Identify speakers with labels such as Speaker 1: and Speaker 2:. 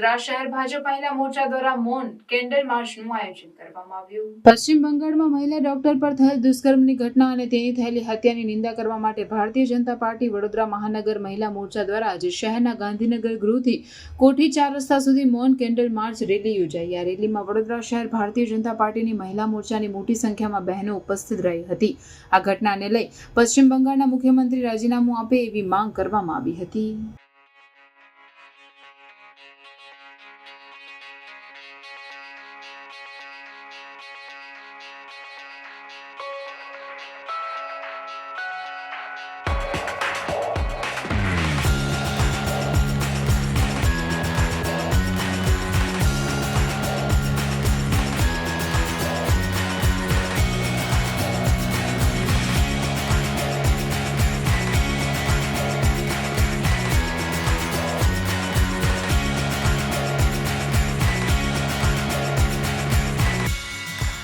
Speaker 1: શહેર ભાજપ મહિલા મોરચા દ્વારા મૌન કેન્ડલ માર્ચનું આયોજન કરવામાં આવ્યું.
Speaker 2: પશ્ચિમ બંગાળમાં મહિલા ડોક્ટર પર થયેલ દુષ્કર્મની ઘટના અને તેની થયેલી હત્યાની નિંદા કરવા માટે ભારતીય જનતા પાર્ટી વડોદરા મહાનગર મહિલા મોરચા દ્વારા આજે શહેરના ગાંધીનગર ગૃહથી કોઠી ચાર રસ્તા સુધી મૌન કેન્ડલ માર્ચ રેલી યોજાઈ. આ રેલીમાં વડોદરા શહેર ભારતીય જનતા પાર્ટીની મહિલા મોરચાની મોટી સંખ્યામાં બહેનો ઉપસ્થિત રહી હતી. આ ઘટનાને લઈ પશ્ચિમ બંગાળના મુખ્યમંત્રી રાજીનામું આપે એવી માંગ કરવામાં આવી હતી.